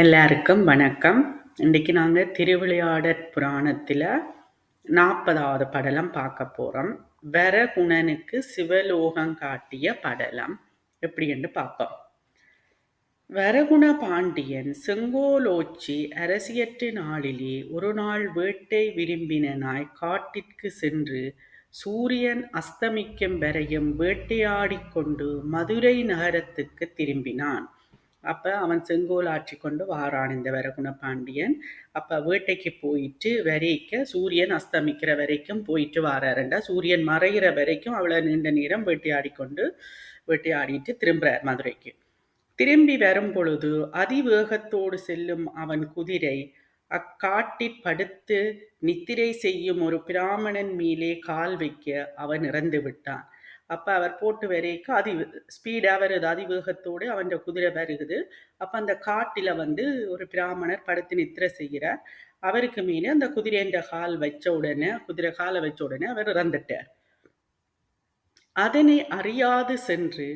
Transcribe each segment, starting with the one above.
எல்லாருக்கும் வணக்கம். இன்றைக்கி நாங்கள் திருவிளையாடற் புராணத்தில் நாற்பதாவது படலம் பார்க்க போகிறோம் வரகுணனுக்கு சிவலோகம் காட்டிய படலம் எப்படின்னு பார்ப்போம். வரகுண பாண்டியன் செங்கோலோச்சி அரசியற்று நாளிலே ஒரு நாள் வேட்டை விரும்பினாய் காட்டிற்கு சென்று சூரியன் அஸ்தமிக்கும் வரையும் வேட்டையாடிக்கொண்டு மதுரை நகரத்துக்கு திரும்பினான். அப்போ அவன் செங்கோல் ஆட்சி கொண்டு வாரான் இந்த வரகுண பாண்டியன் அப்போ வேட்டைக்கு போயிட்டு வரைக்க சூரியன் அஸ்தமிக்கிற வரைக்கும் போயிட்டு வாராருண்டா. சூரியன் மறைகிற வரைக்கும் அவளை நீண்ட நேரம் வேட்டையாடி கொண்டு வேட்டையாடிட்டு திரும்புறார் மதுரைக்கு. திரும்பி வரும் பொழுது அதிவேகத்தோடு செல்லும் அவன் குதிரை அக்காட்டில் படுத்து நித்திரை செய்யும் ஒரு பிராமணன் மேலே கால் வைக்க அவன் இறந்து விட்டான். அப்போ அவர் போட்டு வரைக்கும் அதி ஸ்பீடாக வருது அதிவேகத்தோடு அவன் குதிரை வருகுது. அப்போ அந்த காட்டில் வந்து ஒரு பிராமணர் படுத்து நித்திர செய்கிறார். அவருக்கு மீன் அந்த குதிரைன்ற கால் வச்ச உடனே குதிரை காலை வச்ச உடனே அவர் இறந்துட்டார். அதனை அறியாது சென்று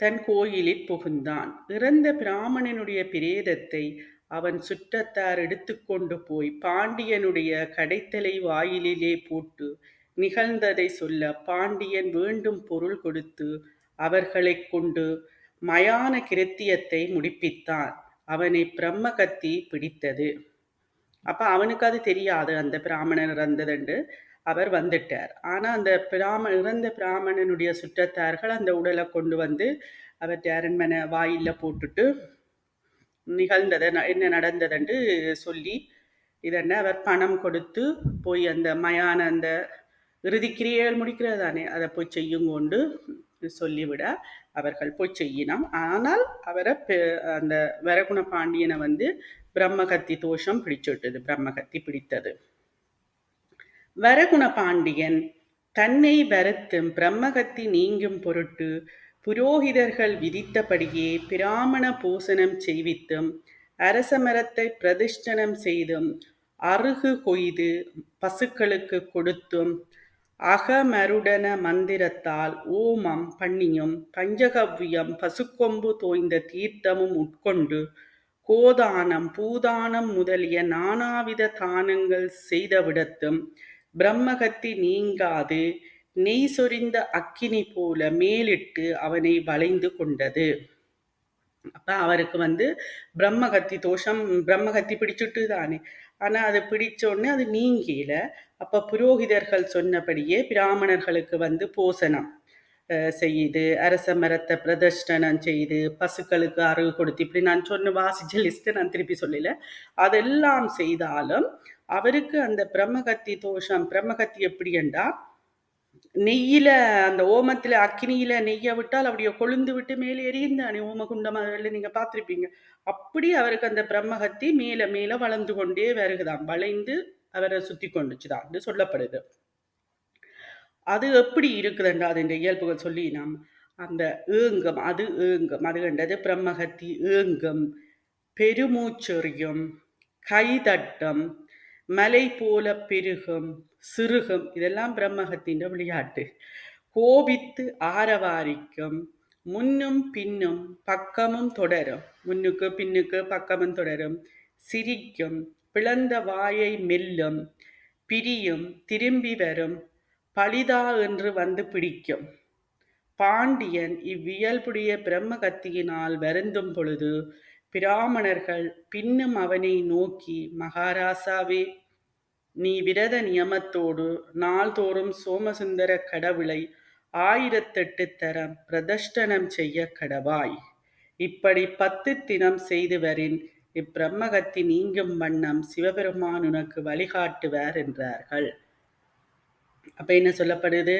தன் கோயிலில் புகுந்தான். இறந்த பிராமணனுடைய பிரேதத்தை அவன் சுற்றத்தார் எடுத்துக்கொண்டு போய் பாண்டியனுடைய கடைத்தலை வாயிலிலே போட்டு நிகழ்ந்ததை சொல்ல பாண்டியன் வேண்டும் பொருள் கொடுத்து அவர்களை கொண்டு மயான கிருத்தியத்தை முடிப்பித்தான் அவனை பிரம்ம கத்தி பிடித்தது. அப்ப அவனுக்கு அது தெரியாது. அந்த பிராமணன் இறந்ததுண்டு அவர் வந்துட்டார். ஆனா அந்த பிராம இறந்த பிராமணனுடைய சுற்றத்தார்கள் அந்த உடலை கொண்டு வந்து அவர் அரண்மனை வாயில போட்டுட்டு நிகழ்ந்ததை என்ன நடந்ததுண்டு சொல்லி இதென்ன அவர் பணம் கொடுத்து போய் அந்த மயான அந்த இறுதிக்கிரியைகள் முடிக்கிறது தானே அதை போய் செய்யும் கொண்டு சொல்லிவிட அவர்கள் போய் செய்யினோம். ஆனால் அவரை அந்த வரகுண பாண்டியனை வந்து பிரம்மகத்தி தோஷம் பிடிச்சுட்டது பிரம்மகத்தி பிடித்தது. வரகுண பாண்டியன் தன்னை வருத்தும் பிரம்மகத்தி நீங்கும் பொருட்டு புரோகிதர்கள் விதித்தபடியே பிராமண பூசணம் செய்வித்தும் அரச மரத்தை பிரதிஷ்டனம் செய்தும் அருகு கொய்து பசுக்களுக்கு கொடுத்தும் அகமருடன மந்திரத்தால் ஓமம் பண்ணியும் பஞ்சகவ்யம் பசுக்கொம்பு தோய்ந்த தீர்த்தமும் உட்கொண்டு கோதானம் பூதானம் முதலிய நானாவித தானங்கள் செய்தவிடத்தும் பிரம்மகத்தி நீங்காது நெய் சொரிந்த அக்கினி போல மேலிட்டு அவனை வளைந்து கொண்டது. அப்ப அவருக்கு வந்து பிரம்மகத்தி தோஷம் பிரம்மகத்தி பிடிச்சுட்டு தானே ஆனா அது பிடிச்ச உடனே அது நீங்கில. அப்ப புரோகிதர்கள் சொன்னபடியே பிராமணர்களுக்கு வந்து போசனம். செய்து அரச மரத்தை பிரதர்ஷனம் செய்து பசுக்களுக்கு அருகு கொடுத்து இப்படி நான் சொன்ன வாசிச்ச லிஸ்ட்டை நான் திருப்பி சொல்லல. அதெல்லாம் செய்தாலும் அவருக்கு அந்த பிரம்மகத்தி தோஷம் பிரம்மகத்தி எப்படி என்றால் நெய்யில அந்த ஓமத்துல அக்னியில நெய்யை விட்டால் அப்படியே கொழுந்து விட்டு மேலே எரியுந்தானே ஓமகுண்டம் அதில் நீங்க பார்த்துருப்பீங்க. அப்படி அவருக்கு அந்த பிரம்மகத்தி மேல மேல வளர்ந்து கொண்டே வருகுதான் வளைந்து அவரை சுத்தி கொண்டுச்சுதான் சொல்லப்படுது. அது எப்படி இருக்குதுண்டா அதன் இயல்புகள் சொல்லி நாம் அந்த ஏங்கும் அது ஏங்கும் அது கண்டது பிரம்மகத்தி ஏங்கும் பெருமூச்செறியும் கைதட்டம் மலை போல பெருகும் சிறுகும் இதெல்லாம் பிரம்மகத்தின் விளையாட்டு. கோபித்து ஆரவாரிக்கும் முன்னும் பின்னும் பக்கமும் தொடரும். முன்னுக்கு பின்னுக்கு பக்கமும் தொடரும். சிரிக்கும் பிளந்த வாயை மெல்லும் பிரியும் திரும்பி வரும் பழிதா என்று வந்து பிடிக்கும். பாண்டியன் இவ்வியல்புடைய பிரம்மகத்தியினால் வருந்தும் பொழுது பிராமணர்கள் பின்னும் அவனை நோக்கி மகாராசாவே நீ விரத நியமத்தோடு நாள்தோறும் சோமசுந்தர கடவுளை ஆயிரத்தெட்டு தரம் பிரதஷ்டனம் செய்ய கடவாய். இப்படி பத்து தினம் செய்து வரின் இப்பிரம்மகத்தி நீங்கும் வண்ணம் சிவபெருமான் உனக்கு வழிகாட்டுவார் என்றார்கள். அப்ப என்ன சொல்லப்படுது?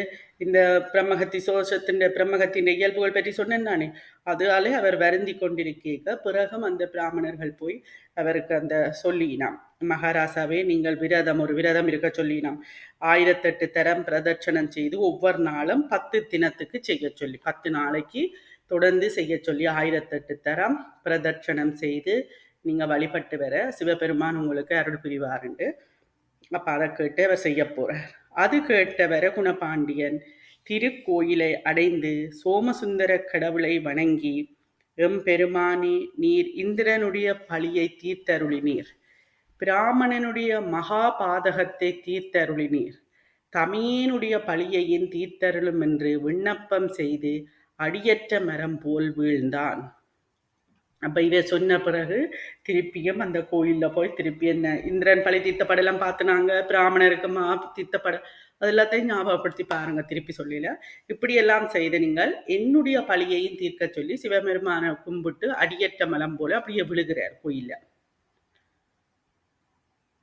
இந்த பிரம்மகத்தி சோஷத்தின் பிரம்மகத்தின் இயல்புகள் பற்றி சொன்னேன் நானே. அதாலே அவர் வருந்தி கொண்டிருக்க பிறகும் அந்த பிராமணர்கள் போய் அவருக்கு அந்த சொல்லினாம். மகாராசாவே நீங்கள் விரதம் ஒரு விரதம் இருக்க சொல்லினாம். ஆயிரத்தெட்டு தரம் பிரதட்சணம் செய்து ஒவ்வொரு நாளும் பத்து தினத்துக்கு செய்ய சொல்லி பத்து நாளைக்கு தொடர்ந்து செய்ய சொல்லி ஆயிரத்தெட்டு தரம் பிரதட்சணம் செய்து நீங்க வழிபட்டு வர சிவபெருமான் உங்களுக்கு அருள் புரிவாருண்டு. அப்ப அதை கேட்டு அவர் செய்ய போறார். அது கேட்ட வரகுணபாண்டியன் திருக்கோயிலை அடைந்து சோமசுந்தர கடவுளை வணங்கி எம்பெருமானே நீர் இந்திரனுடைய பழியை தீர்த்தருளினீர். பிராமணனுடைய மகா பாதகத்தை தீர்த்தருளினீர். தமியனுடைய பழியையும் தீர்த்தருளும் என்று விண்ணப்பம் செய்து அடியற்ற மரம் போல் வீழ்ந்தான். அப்போ இதை சொன்ன பிறகு திருப்பியும் அந்த கோயிலில் போய் திருப்பி என்ன இந்திரன் பழி தீர்த்தப்படலாம் பார்த்துனாங்க பிராமணருக்கு மா தீர்த்தப்பட அது எல்லாத்தையும் ஞாபகப்படுத்தி பாருங்க திருப்பி சொல்லல. இப்படியெல்லாம் செய்த நீங்கள் என்னுடைய பழியையும் தீர்க்க சொல்லி சிவபெருமான கும்பிட்டு அடியற்ற மலம் போல அப்படியே விழுகிறார் கோயிலில்.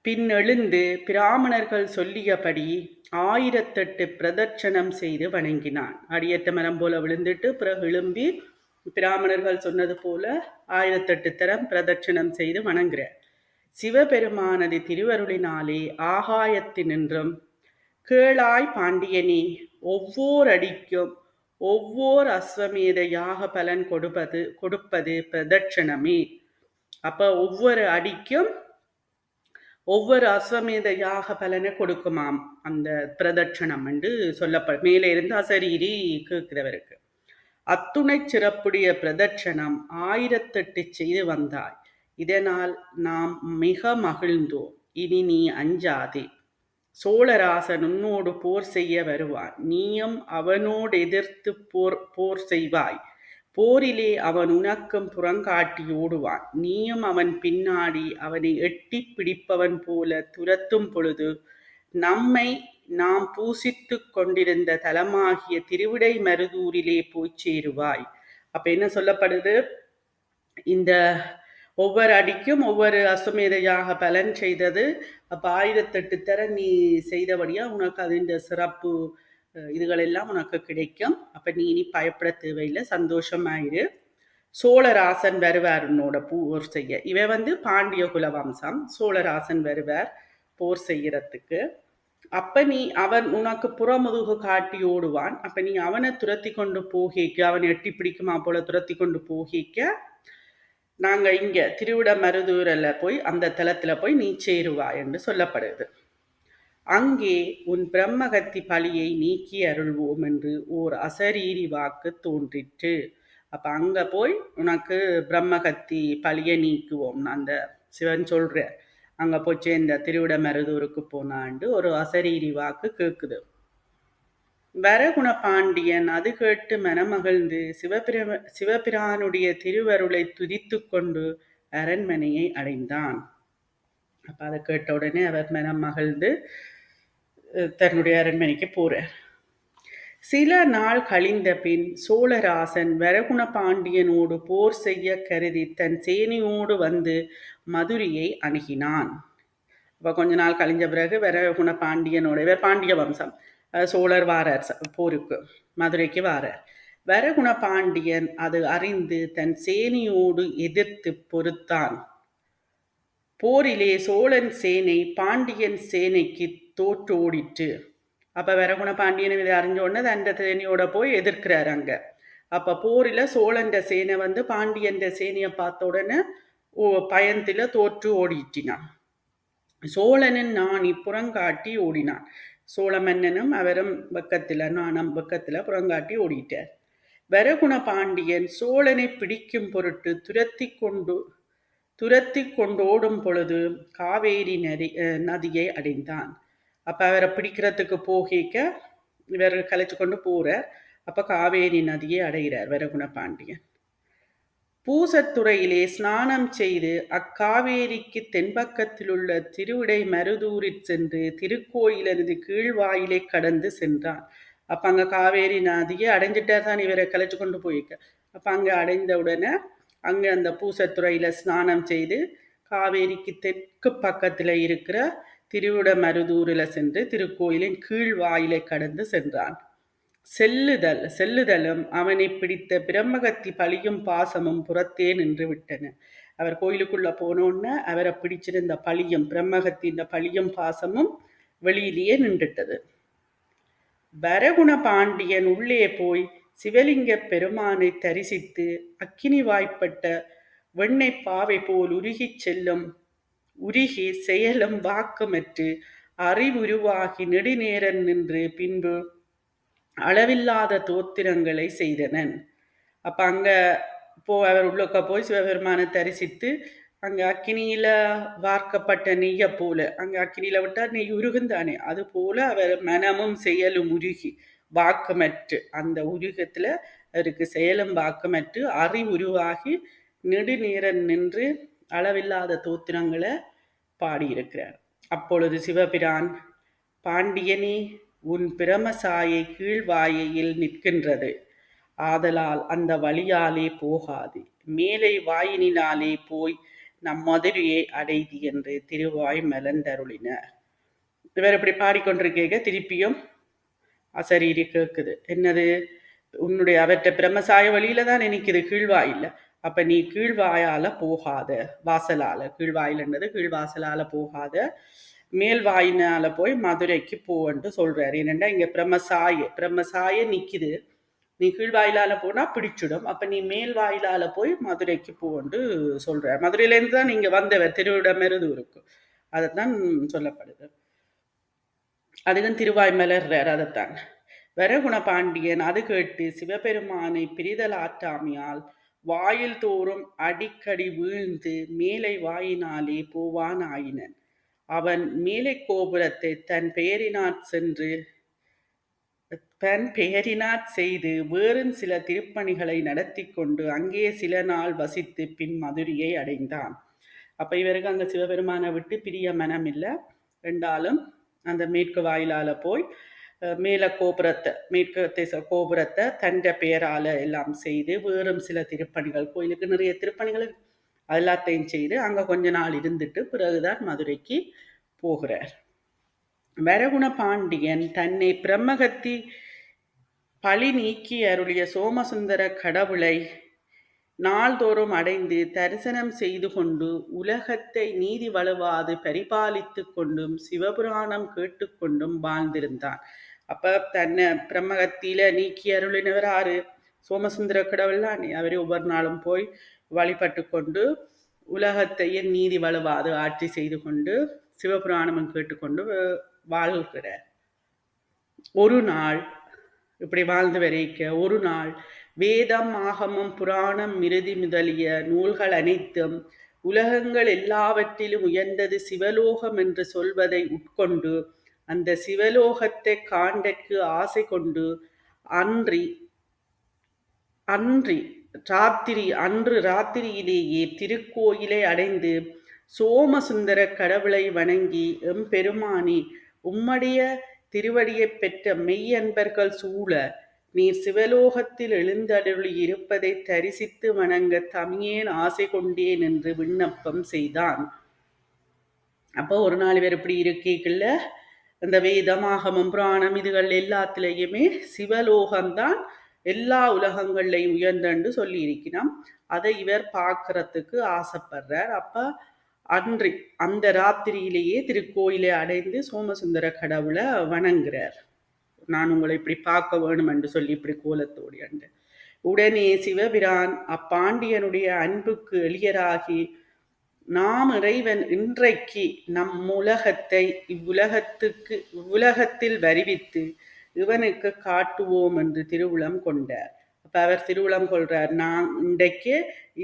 பின் எழுந்து பிராமணர்கள் சொல்லியபடி ஆயிரத்தெட்டு பிரதட்சணம் செய்து வணங்கினான். அடியற்ற மரம் போல விழுந்துட்டு பிறகு எழும்பி பிராமணர்கள் சொன்னது போல ஆயிரத்தெட்டு தரம் பிரதட்சணம் செய்து வணங்குகிறார். சிவபெருமானது திருவருளினாலே ஆகாயத்தினின்றும் கேளாய் பாண்டியனே ஒவ்வொரு அடிக்கும் ஒவ்வொரு அஸ்வமேத யாக பலன் கொடுப்பது கொடுப்பது பிரதட்சணமே. அப்ப ஒவ்வொரு அடிக்கும் ஒவ்வொரு அஸ்வமேத யாக பலனை கொடுக்குமாம். அந்த பிரதட்சணம் என்று சொல்லப்ப மேலே இருந்து அசரீரி கேட்கிறவருக்கு. அத்துணை சிறப்புடைய பிரதட்சணம் ஆயிரத்தெட்டு செய்து வந்தாய். இதனால் நாம் மிக மகிழ்ந்தோம். இனி நீ அஞ்சாதே. சோழராசன் உன்னோடு போர் செய்ய வருவான். நீயும் அவனோடு எதிர்த்து போர் போர் செய்வாய். போரிலே அவன் உனக்கும் புறங்காட்டி ஓடுவான். நீயும் அவன் பின்னாடி அவனை எட்டி பிடிப்பவன் போல துரத்தும் பொழுது நம்மை நாம் பூசித்து கொண்டிருந்த தலமாகிய திருவிடை மருதூரிலே போய் சேருவாய். அப்ப என்ன சொல்லப்படுது? இந்த ஒவ்வொரு அடிக்கும் ஒவ்வொரு அசுமேதையாக பலன் செய்தது. அப்போ ஆயிரத்தெட்டு தர நீ செய்தபடியா உனக்கு அதின் சிறப்பு இதுகளெல்லாம் உனக்கு கிடைக்கும். அப்போ நீ இனி பயப்பட தேவையில்லை சந்தோஷமாயிரு. சோழராசன் வருவார் உன்னோட போர் செய்ய. இவ வந்து பாண்டிய குல வம்சம் சோழராசன் வருவார் போர் செய்யறதுக்கு. அப்ப நீ அவன் உனக்கு புறமுதுகு காட்டி ஓடுவான். அப்ப நீ அவனை துரத்தி கொண்டு போகிக்க அவனை எட்டி பிடிக்குமா போல துரத்தி கொண்டு போகிக்க. நாங்க இங்க திருவிட மருதூரில் போய் அந்த தலத்துல போய் நீ சேருவா என்று சொல்லப்படுது. அங்கே உன் பிரம்மகத்தி பழியை நீக்கி அருள்வோம் என்று ஓர் அசரீரி வாக்கு தோன்றிற்று. அப்ப அங்க போய் உனக்கு பிரம்மகத்தி பழியை நீக்குவோம். அந்த சிவன் சொல்ற அங்க போய் சேர்ந்த திருவிட மருதூருக்கு போனாண்டு ஒரு அசரீரி வாக்கு கேக்குது. வரகுண பாண்டியன் அது கேட்டு மனமகிழ்ந்து சிவபிர சிவபிரானுடைய திருவருளை துதித்து கொண்டு அரண்மனையை அடைந்தான். அப்ப அதை கேட்ட உடனே அவர் மனம் மகிழ்ந்து தன்னுடைய அரண்மனைக்கு போறார். சில நாள் கழிந்த பின் சோழராசன் வரகுண பாண்டியனோடு போர் செய்ய கருதி தன் சேனியோடு வந்து மதுரையை அணுகினான். இப்போ கொஞ்ச நாள் கழிஞ்ச பிறகு வரகுண பாண்டியனோட பாண்டிய வம்சம். சோழர் வாரார் போருக்கு மதுரைக்கு வாரார். வரகுண பாண்டியன் அது அறிந்து தன் சேனையோடு எதிர்த்து பொறுத்தான். போரிலே சோழன் சேனை பாண்டியன் சேனைக்கு தோற்றோடிற்று. அப்போ வரகுண பாண்டியன் இதை அறிஞ்ச உடனே அந்த சேனையோட போய் எதிர்க்கிறார் அங்கே. அப்போ போரில் சோழன்ற சேனை வந்து பாண்டியன்ற சேனையை பார்த்த உடனே ஓ பயந்தில தோற்று ஓடிட்டினான். சோழனின் நான் புறங்காட்டி ஓடினான். சோழ மன்னனும் அவரும் பக்கத்தில் நானும் பக்கத்தில் புறங்காட்டி ஓடிட்டார். வரகுண பாண்டியன் சோழனை பிடிக்கும் பொருட்டு துரத்தி கொண்டு துரத்தி கொண்டோடும் பொழுது காவேரி நதி நதியை அடைந்தான். அப்போ அவரை பிடிக்கிறதுக்கு போகிக்க இவர் கலைச்சு கொண்டு போகிறார் அப்போ காவேரி நதியை அடைகிறார் வரகுண பாண்டியன். பூசத்துறையிலே ஸ்நானம் செய்து அக்காவேரிக்கு தென்பக்கத்திலுள்ள திருவிடை மருதூரிற் சென்று திருக்கோயிலனது கீழ்வாயிலை கடந்து சென்றான். அப்போ அங்கே காவேரி நதியை அடைஞ்சிட்டா தான் இவரை கலைச்சு கொண்டு போயிருக்க அப்போ அங்கே அடைந்த உடனே அங்கே அந்த பூசத்துறையில் ஸ்நானம் செய்து காவேரிக்கு தெற்கு பக்கத்தில் இருக்கிற திருவிட மருதூரில் சென்று திருக்கோயிலின் கீழ்வாயிலை கடந்து சென்றான். செல்லுதல் செல்லுதலும் அவனை பிடித்த பிரம்மகத்தி பழியும் பாசமும் புறத்தே நின்று விட்டன அவர் கோயிலுக்குள்ள போனோன்ன அவரை பிடிச்சிருந்த பழியும் பிரம்மகத்தின் பழியும் பாசமும் வெளியிலேயே நின்றுட்டது. வரகுண பாண்டியன் உள்ளே போய் சிவலிங்க பெருமானை தரிசித்து அக்கினி வாய்ப்பட்ட வெண்ணெய் பாவை போல் உருகிச் செல்லும் உருகி செயலும் வாக்குமற்று அறிவுருவாகி நெடுநேரம் நின்று பின்பு அளவில்லாத தோத்திரங்களை செய்தனன். அப்ப அங்க போ அவர் உள்ளக்க போய் சிவபெருமானை தரிசித்து அங்க அக்கினியில வார்க்கப்பட்ட நெய்ய போல அங்க அக்கினியில விட்டா நெய் உருகுந்தானே அது போல அவர் மனமும் செயலும் உருகி வாக்கமற்று அந்த உருகத்துல அவருக்கு செயலும் வாக்குமற்று அறிவுருவாகி நெடுநேரம் நின்று அளவில்லாத தோத்திரங்களை பாடியிருக்கிறார். அப்பொழுது சிவபிரான் பாண்டியனே உன் பிரமசாயை கீழ்வாயையில் நிற்கின்றது. ஆதலால் அந்த வழியாலே போகாது. மேலை வாயினினாலே போய் நம் மதுரையை அடைதி என்று திருவாய் மலர்ந்தருளினர். இவர் இப்படி பாடிக்கொண்டிருக்க திருப்பியும் அசரீரி கேட்குது. என்னது? உன்னுடைய அவற்றை பிரம்மசாய வழியில தான் நினைக்குது கீழ்வாயில். அப்ப நீ கீழ்வாயால போகாத. வாசலால. கீழ்வாயில்ன்றது கீழ்வாசலால போகாத. மேல் வாயினால போய் மதுரைக்கு போவன்ட்டு சொல்றாரு. என்னண்டா இங்க பிரம்மசாய பிரம்மசாய நிக்குது. நீ கீழ்வாயிலால போனா பிடிச்சிடும். அப்ப நீ மேல் வாயிலால போய் மதுரைக்கு போவன்ட்டு சொல்ற மதுரையிலேருந்து தான் நீங்க வந்தவர் இருக்கும் அதைத்தான் சொல்லப்படுது. அதுதான் திருவாய்மலர்றார் அதைத்தான். வரகுண பாண்டியன் அது கேட்டு சிவபெருமானை பிரிதல் ஆற்றாமையால் வாயில் தோறும் அடிக்கடி வீழ்ந்து மேலை வாயினாலே போவான் ஆயினன் அவன் மேலை கோபுரத்தை தன் பெயரினாற் சென்று தன் பெயரினாற் செய்து வேறும் சில திருப்பணிகளை நடத்தி கொண்டு அங்கே சில நாள் வசித்து பின் மதுரையை அடைந்தான். அப்ப இவருக்கு அங்க சிவபெருமானை விட்டு பிரிய மனம் இல்லை. ரெண்டாலும் அந்த மேற்கு வாயிலால போய் மேல கோபுரத்தை மேற்கு கோபுரத்தை தண்ட பெயரால எல்லாம் செய்து வேறும் சில திருப்பணிகள் கோயிலுக்கு நிறைய திருப்பணிகள் எல்லாத்தையும் செய்து அங்க கொஞ்ச நாள் இருந்துட்டு பிறகுதான் மதுரைக்கு போகிறார். வரகுண பாண்டியன் தன்னை பிரம்மகத்தி பழி நீக்கி அருளிய சோமசுந்தர கடவுளை நாள்தோறும் அடைந்து தரிசனம் செய்து கொண்டு உலகத்தை நீதி வலுவாது பரிபாலித்து கொண்டும் சிவபுராணம் கேட்டுக்கொண்டும் வாழ்ந்திருந்தான். அப்ப தன்னை பிரம்மகத்தியில நீக்கி அருளினவர் ஆறு சோமசுந்தர கடவுள்லாம் அவரே ஒவ்வொரு நாளும் போய் வழிபட்டு கொண்டு உலகத்தையே நீதி வலுவாது ஆட்சி செய்து கொண்டு சிவபுராணமும் கேட்டுக்கொண்டு வாழ்கிறார். ஒரு நாள் இப்படி வாழ்ந்து வரைக்க ஒரு நாள் வேதம் ஆகமம் புராணம் மிருதி முதலிய நூல்கள் அனைத்தும் உலகங்கள் எல்லாவற்றிலும் உயர்ந்தது சிவலோகம் என்று சொல்வதை உட்கொண்டு அந்த சிவலோகத்தை காண்டற்கு ஆசை கொண்டு அன்றி அன்றி ராத்திரி அன்று ராத்திரியிலேயே திருக்கோயிலை அடைந்து சோமசுந்தர கடவுளை வணங்கி எம்பெருமானி உம்மடைய திருவடியைப் பெற்ற மெய்யன்பர்கள் சூழ நீர் சிவலோகத்தில் எழுந்தருளி இருப்பதை தரிசித்து வணங்க தமியேன் ஆசை கொண்டேன் என்று விண்ணப்பம் செய்தான். அப்போ ஒரு நாள் பேர் இப்படி இருக்கீங்கல்ல அந்த வேதமாகமம் புராணம் இதுகள் எல்லாத்துலேயுமே சிவலோகம்தான் எல்லா உலகங்கள்லையும் உயர்ந்தன்று சொல்லி இருக்கிறோம் அதை இவர் பார்க்கறதுக்கு ஆசைப்படுறார். அப்போ அன்று அந்த ராத்திரியிலேயே திருக்கோயிலை அடைந்து சோமசுந்தர கடவுளை வணங்குறார். நான் உங்களை இப்படி பார்க்க வேணும் என்று சொல்லி இப்படி கோலத்தோடு அண்டு. உடனே சிவபிரான் அப்பாண்டியனுடைய அன்புக்கு எளியராகி நாம் இறைவன் இன்றைக்கு நம் உலகத்தை இவ்வுலகத்துக்கு இவ்வுலகத்தில் வருவித்து இவனுக்கு காட்டுவோம் என்று திருவுளம் கொண்டார். அப்ப அவர் திருவுளம் கொள்றார். நான் இன்றைக்கு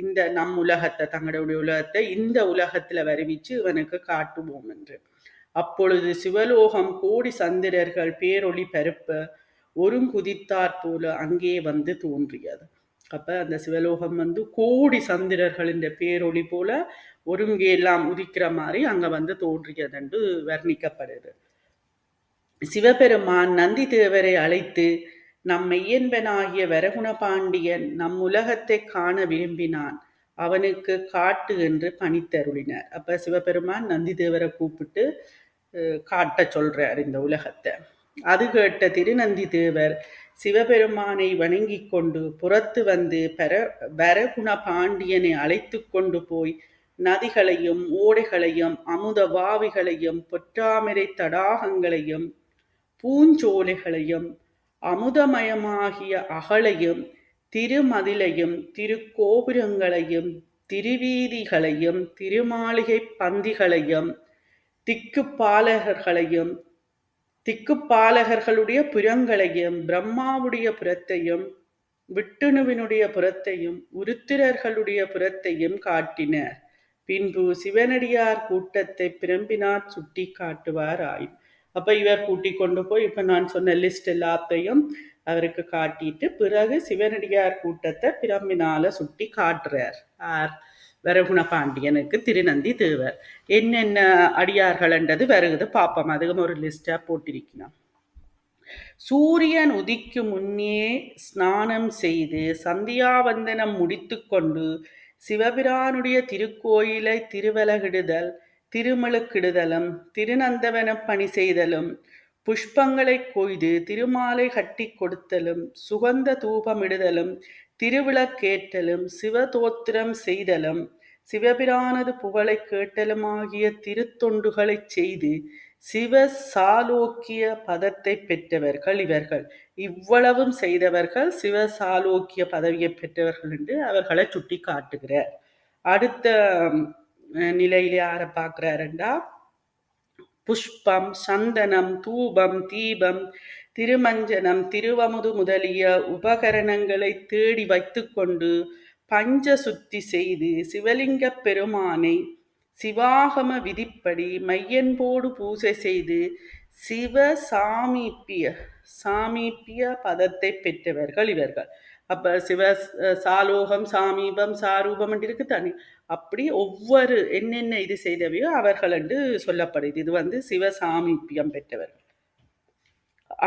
இந்த நம் உலகத்தை தங்களுடைய உலகத்தை இந்த உலகத்துல வருவிச்சு இவனுக்கு காட்டுவோம் என்று. அப்பொழுது சிவலோகம் கோடி சந்திரர்கள் பேரொளி பருப்ப ஒருங்குதித்தாற் போல அங்கே வந்து தோன்றியது. அப்ப அந்த சிவலோகம் வந்து கோடி சந்திரர்களின் பேரொளி போல ஒருங்கே எல்லாம் உதிக்கிற மாதிரி அங்க வந்து தோன்றியது என்று வர்ணிக்கப்படுது. சிவபெருமான் நந்தி தேவரை அழைத்து நம் மெய்யன்பனாகிய வரகுண பாண்டியன் நம் உலகத்தை காண விரும்பினான். அவனுக்கு காட்டு என்று பணித்தருளினார். அப்ப சிவபெருமான் நந்தி தேவரை கூப்பிட்டு காட்ட சொல்றார் இந்த உலகத்தை. அது கேட்ட திருநந்தி தேவர் சிவபெருமானை வணங்கி கொண்டு புறத்து வந்து பெற வரகுண பாண்டியனை அழைத்து கொண்டு போய் நதிகளையும் ஓடைகளையும் அமுத வாவிகளையும் பொற்றாமரை தடாகங்களையும் பூஞ்சோலைகளையும் அமுதமயமாகிய அகலையும் திருமதிலையும் திருக்கோபுரங்களையும் திருவீதிகளையும் திருமாளிகை பந்திகளையும் திக்குப்பாலகர்களையும் திக்குப்பாலகர்களுடைய புறங்களையும் பிரம்மாவுடைய புறத்தையும் விட்டுணுவினுடைய புறத்தையும் உருத்திரர்களுடைய புறத்தையும் காட்டினர். பின்பு சிவனடியார் கூட்டத்தை பிரம்பினார் சுட்டி காட்டுவார் ஆயும் அப்போ இவர் கூட்டி கொண்டு போய் இப்ப நான் சொன்ன லிஸ்ட் எல்லாத்தையும் அவருக்கு காட்டிட்டு பிறகு சிவனடியார் கூட்டத்தை பிரம்பினால சுட்டி காட்டுறார். ஆர். வரகுண பாண்டியனுக்கு திருநந்தி தேவர். என்னென்ன அடியார்கள்ன்றது வருகுது பார்ப்போம் அதுவும் ஒரு லிஸ்டாக போட்டிருக்கணும் சூரியன் உதிக்கு முன்னே ஸ்நானம் செய்து சந்தியாவந்தனம் முடித்து கொண்டு சிவபிரானுடைய திருக்கோயிலை திருவலகிடுதல் திருமழுக்கிடுதலும் திருநந்தவன பணி செய்தலும் புஷ்பங்களை கொய்து திருமாலை கட்டி கொடுத்தலும் சுகந்த தூபமிடுதலும் திருவிளக்கேற்றலும் சிவதோத்திரம் செய்தலும் சிவபிரானது புகழை கேட்டலுமாகிய திருத்தொண்டுகளைச் செய்து சிவ சாலோக்கிய பதத்தை பெற்றவர்கள் இவர்கள். இவ்வளவும் செய்தவர்கள் சிவ சாலோக்கிய பதவியை பெற்றவர்கள் என்று அவர்களை சுட்டி காட்டுகிறார் அடுத்த நிலையிலே யாரை பார்க்கிறாருண்டா? புஷ்பம் சந்தனம் தூபம் தீபம் திருமஞ்சனம் திருவமுது முதலிய உபகரணங்களை தேடி வைத்துக்கொண்டு பஞ்ச சுத்தி செய்து சிவலிங்க பெருமானை சிவாகம விதிப்படி மையன்போடு பூசை செய்து சிவ சாமீப்பிய சாமீப்பிய பதத்தை பெற்றவர்கள் இவர்கள். அப்ப சிவ சாலோகம் சாமீபம் சாரூபம் இருக்கு தானே அப்படி ஒவ்வொரு என்னென்ன இது செய்தவையோ அவர்கள் என்று சொல்லப்படுது. இது வந்து சிவ சாமீப்பியம் பெற்றவர்கள்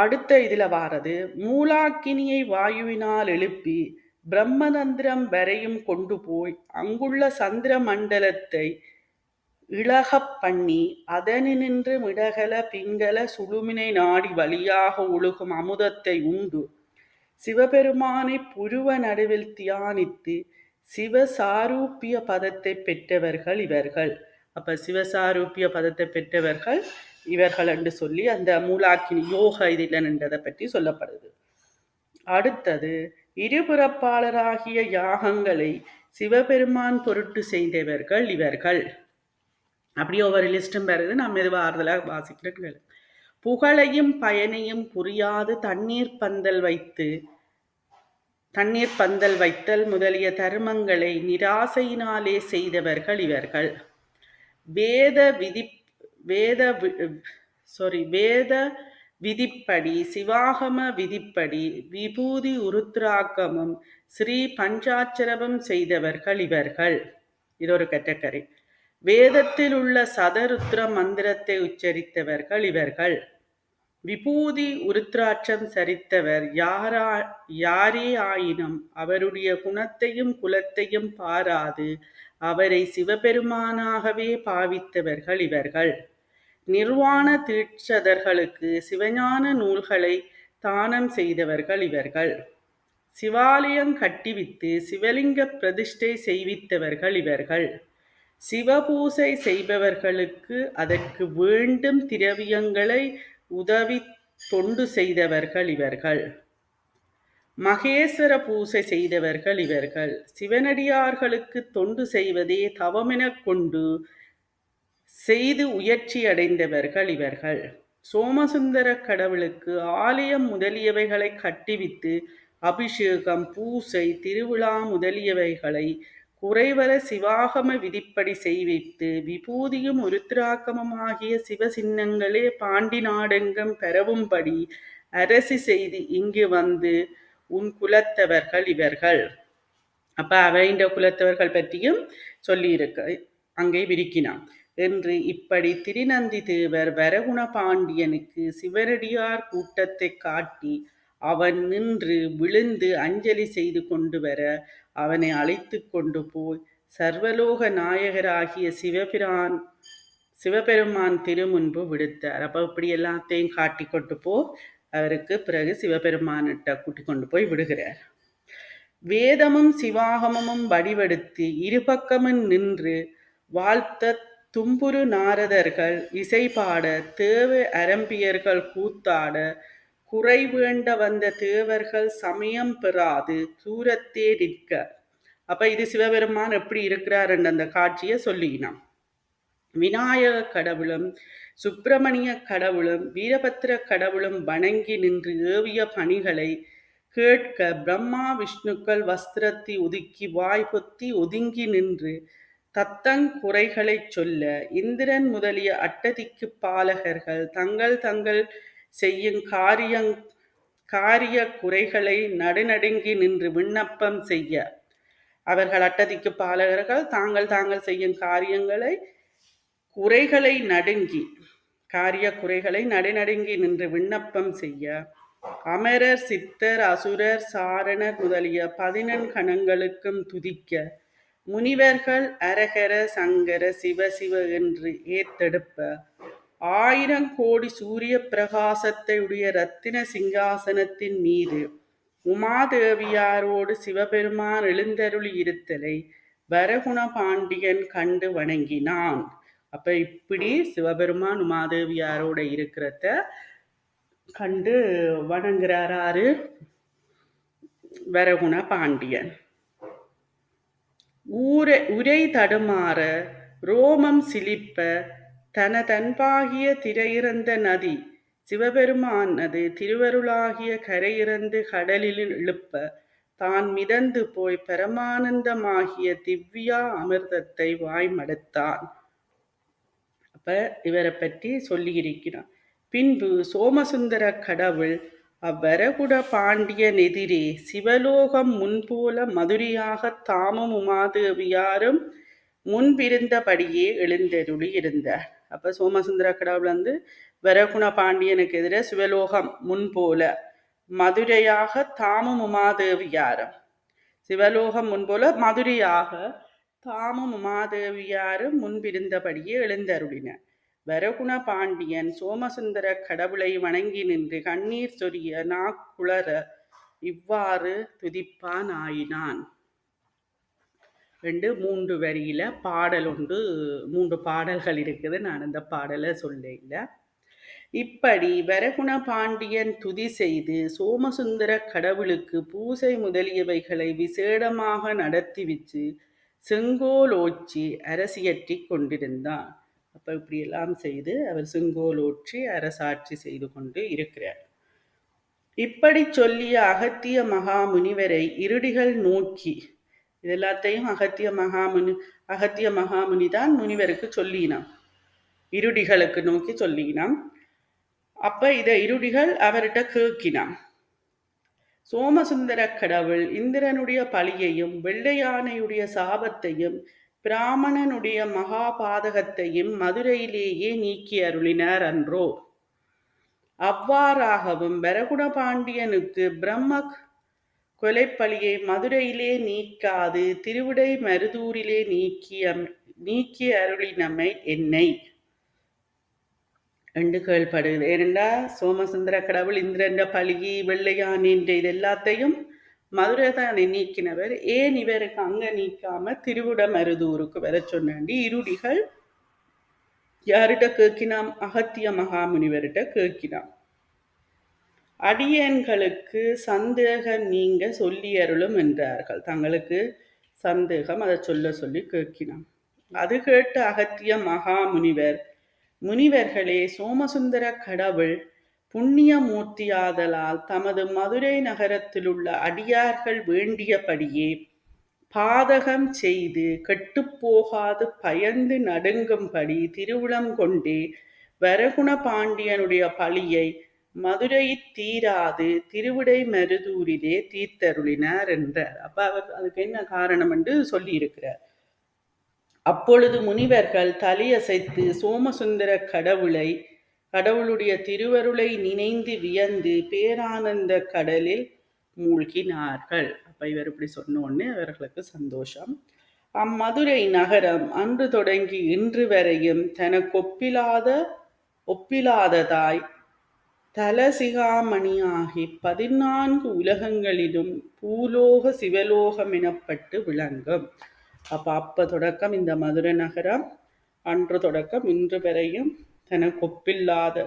அடுத்த இதுல வாரது மூலாக்கினியை வாயுவினால் எழுப்பி பிரம்மதந்திரம் வரையும் கொண்டு போய் அங்குள்ள சந்திர மண்டலத்தை இளகப் பண்ணி அதனினின்று மிடகல பிங்கல சுழுமினை நாடி வழியாக ஒழுகும் அமுதத்தை உண்டு. சிவபெருமானை புருவ நடுவில் தியானித்து சிவசாரூபிய பதத்தை பெற்றவர்கள் இவர்கள். அப்ப சிவசாரூபிய பதத்தை பெற்றவர்கள் இவர்கள் என்று சொல்லி அந்த மூலாக்கினி யோக இதில் நின்றதை பற்றி சொல்லப்படுது. அடுத்தது இருபுறப்பாளராகிய யாகங்களை சிவபெருமான் பொருட்டு செய்தவர்கள் இவர்கள். அப்படியே ஒவ்வொரு லிஸ்டும் வருது. நாம் மெதுவாக ஆறுதலாக வாசிக்கிறேன் புகழையும் பயனையும் புரியாது தண்ணீர் பந்தல் வைத்து தண்ணீர் பந்தல் வைத்தல் முதலிய தர்மங்களை நிராசையினாலே செய்தவர்கள் இவர்கள். வேத விதி வேத சாரி வேத விதிப்படி சிவாகம விதிப்படி விபூதி உருத்ராக்கமும் ஸ்ரீ பஞ்சாட்சரபம் செய்தவர்கள் இவர்கள். இது ஒரு கட்டக்கரை வேதத்தில் உள்ள சதருத்ர மந்திரத்தை உச்சரித்தவர்கள் இவர்கள். விபூதி உருத்ராட்சம் சரித்தவர் யாரா யாரே ஆயினும் அவருடைய குணத்தையும் குலத்தையும் பாராது. அவரை சிவபெருமானாகவே பாவித்தவர்கள் இவர்கள். நிர்வாண தீட்சதர்களுக்கு சிவஞான நூல்களை தானம் செய்தவர்கள் இவர்கள். சிவாலயம் கட்டிவித்து சிவலிங்க பிரதிஷ்டை செய்வித்தவர்கள் இவர்கள். சிவபூசை செய்பவர்களுக்கு அதற்கு வேண்டும் திரவியங்களை உதவி தொண்டு செய்தவர்கள் இவர்கள். மகேஸ்வர பூசை செய்தவர்கள் இவர்கள். சிவனடியார்களுக்கு தொண்டு செய்வதே தவமெனக் கொண்டு செய்து உயர்ச்சி அடைந்தவர்கள் இவர்கள். சோமசுந்தர கடவுளுக்கு ஆலயம் முதலியவைகளை கட்டிவித்து அபிஷேகம் பூசை திருவிழா முதலியவைகளை குறைவர சிவாகம விதிப்படி செய்வித்து விபூதியும் உருத்திராக்கமுமாகிய சிவசின்னங்களே பாண்டி நாடெங்கும் பெறவும்படி அரசி செய்து இங்கு வந்து உன் குலத்தவர்கள் இவர்கள். அப்ப அவைண்ட குலத்தவர்கள் பற்றியும் சொல்லியிருக்க. அங்கே விரிக்கினான். என்று இப்படி திருநந்தி தேவர் வரகுண பாண்டியனுக்கு சிவரடியார் கூட்டத்தை காட்டி அவன் நின்று விழுந்து அஞ்சலி செய்து கொண்டு வர அவனை அழைத்து கொண்டு போய் சர்வலோக நாயகராகிய சிவபிரான் சிவபெருமான் திருமுன்பு விடுத்தார். அப்போ இப்படி எல்லாத்தையும் காட்டி கொண்டு போ அவருக்கு பிறகு சிவபெருமானிட்ட கூட்டி கொண்டு போய் விடுகிறார். வேதமும் சிவாகமும் வடிவெடுத்து இருபக்கமும் நின்று வாழ்த்த தும்புரு நாரதர்கள் இசைபாட தேவ அரம்பியர்கள் கூத்தாட குறை வேண்ட வந்த தேவர்கள் சமயம் பெறாது தூரத்தே நிற்க. அப்ப இது சிவபெருமான் எப்படி இருக்கிறாருன்னு அந்த காட்சியை சொல்லினான் விநாயக கடவுளும் சுப்பிரமணிய கடவுளும் வீரபத்திர கடவுளும் வணங்கி நின்று ஏவிய பணிகளை கேட்க பிரம்மா விஷ்ணுக்கள் வஸ்திரத்தை ஒதுக்கி வாய் பொத்தி ஒதுங்கி நின்று தத்தங் குறைகளைச் சொல்ல இந்திரன் முதலிய அட்டதிக்கு பாலகர்கள் தங்கள் தங்கள் செய்யும் காரியங் காரிய குறைகளை நடுநடுங்கி நின்று விண்ணப்பம் செய்ய. அவர்கள் அட்டதிக்கு பாலகர்கள் தாங்கள் தாங்கள் செய்யும் காரியங்களை குறைகளை நடுங்கி காரிய குறைகளை நடுநடுங்கி நின்று விண்ணப்பம் செய்ய. அமரர் சித்தர் அசுரர் சாரணர் முதலிய பதினெண் கணங்களுக்கும் துதிக்க. முனிவர்கள் அரகர சங்கர சிவ சிவ என்று ஏத்தெடுப்ப. ஆயிரம் கோடி சூரிய பிரகாசத்தையுடைய ரத்தின சிங்காசனத்தின் மீது உமாதேவியாரோடு சிவபெருமான் எழுந்தருளி இருத்தலை வரகுண பாண்டியன் கண்டு வணங்கினான். அப்ப இப்படி சிவபெருமான் உமாதேவியாரோட இருக்கிறத கண்டு வணங்குறாரு வரகுண பாண்டியன். ஊரை உரை தடுமாற ரோமம் சிலிப்ப தனதன்பாகிய திரையிறந்த நதி சிவபெருமானது திருவருளாகிய கரையிறந்து கடலில் எழுப்ப தான் மிதந்து போய் பரமானந்தமாகிய திவ்யா அமிர்தத்தை வாய்மடுத்தான் அப்ப இவரை பற்றி சொல்லியிருக்கிறான். பின்பு சோமசுந்தர கடவுள் அவ்வரகுட பாண்டியன் எதிரே சிவலோகம் முன்போல மதுரையாக தாமும் உமாதேவியாரும் முன்பிருந்தபடியே எழுந்தருளி இருந்தார் அப்போ சோமசுந்தர கடவுள் வந்து வரகுண பாண்டியனுக்கு எதிரே சிவலோகம் முன்போல மதுரையாக தாமும் உமாதேவியாரும் சிவலோகம் முன்போல மதுரையாக தாமும் உமாதேவியாரும் முன்பிருந்தபடியே எழுந்தருளின. வரகுண பாண்டியன் சோமசுந்தர கடவுளை வணங்கி நின்று கண்ணீர் சொரிய நாக்குளர இவ்வாறு துதிப்பான் ஆயினான் ரெண்டு மூன்று வரியில் பாடல் ஒன்று மூன்று பாடல்கள் இருக்குது. நான் அந்த பாடலை சொல்ல இப்படி வரகுண பாண்டியன் துதி செய்து சோமசுந்தர கடவுளுக்கு பூசை முதலியவைகளை விசேடமாக நடத்தி வச்சு செங்கோலோச்சி அரசியற்றி கொண்டிருந்தான். அப்போ இப்படியெல்லாம் செய்து அவர் செங்கோலோற்றி அரசாட்சி செய்து கொண்டு இருக்கிறார். இப்படி சொல்லிய அகத்திய மகாமுனிவரை இருடிகள் நோக்கி இது எல்லாத்தையும் அகத்திய மகாமுனி அகத்திய மகாமுனி தான் முனிவருக்கு சொல்லினான். இருடிகளுக்கு நோக்கி சொல்லினான். அப்ப இதை இருடிகள் அவர்கிட்ட கேட்கினான். சோமசுந்தர கடவுள் இந்திரனுடைய பழியையும் வெள்ளையானையுடைய சாபத்தையும் பிராமணனுடைய மகாபாதகத்தையும் மதுரையிலேயே நீக்கி அருளினார் அன்றோ. அவ்வாறாகவும் வரகுண பாண்டியனுக்கு பிரம்ம கொலைப்பழியை மதுரையிலே நீக்காது திருவிடை மருதூரிலே நீக்கிய நீக்கி அருளினமை என்னை. என்று கேள்படுகிறது ஏனென்றா சோமசுந்தர கடவுள் இந்திரன்ற பழிகி வெள்ளையான் என்ற இது எல்லாத்தையும் மதுரை தான் நீக்கினவர். ஏன் இவருக்கு அங்க நீக்காம திருவிடமருதூருக்கு வர சொன்னாண்டி? இருடிகள் யார்கிட்ட கேட்கினாம்? அகத்திய மகாமுனிவர்கிட்ட கேட்கினாம். அடியன்களுக்கு சந்தேகம் நீங்க சொல்லி அருளும் என்றார்கள். தங்களுக்கு சந்தேகம் அதை சொல்ல சொல்லி கேட்கினான். அது கேட்டு அகத்திய மகா முனிவர் முனிவர்களே சோமசுந்தர கடவுள் புண்ணியமூர்த்தியாதலால் தமது மதுரை நகரத்திலுள்ள அடியார்கள் வேண்டியபடியே பாதகம் செய்து கெட்டுப்போகாது பயந்து நடுங்கும்படி திருவுளம் கொண்டே வரகுண பாண்டியனுடைய பழியை மதுரை தீராது திருவிடை மருதூரிலே தீர்த்தருளினார் என்றார். அப்ப அவர் அதுக்கு என்ன காரணம் என்று சொல்லியிருக்கிறார். அப்பொழுது முனிவர்கள் தலையசைத்து சோமசுந்தர கடவுளை கடவுளுடைய திருவருளை நினைந்து வியந்து பேரானந்த கடலில் மூழ்கினார்கள். அப்ப இவர் இப்படி சொன்னோடனே அவர்களுக்கு சந்தோஷம். அம்மதுரை நகரம் அன்று தொடங்கி இன்று வரையும் தனக்கு ஒப்பிலாத ஒப்பிலாததாய் தலசிகாமணியாகி பதினான்கு உலகங்களிலும் பூலோக சிவலோகம் எனப்பட்டு விளங்கும். அப்ப அப்ப தொடக்கம் இந்த மதுரை நகரம் அன்று தொடக்கம் இன்று வரையும் தனக்கொப்பில்லாத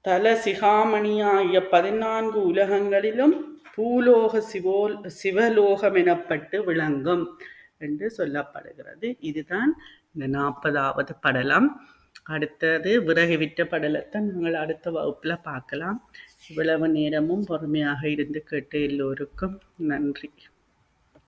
தல சிகாமணியாகிய பதினான்கு உலகங்களிலும் பூலோக சிவோல் சிவலோகம் எனப்பட்டு விளங்கும் என்று சொல்லப்படுகிறது. இதுதான் இந்த நாற்பதாவது படலம். அடுத்தது விறகு விட்ட படலத்தை நாங்கள் அடுத்த வகுப்பில் பார்க்கலாம். இவ்வளவு நேரமும் பொறுமையாக இருந்து கேட்டு எல்லோருக்கும் நன்றி.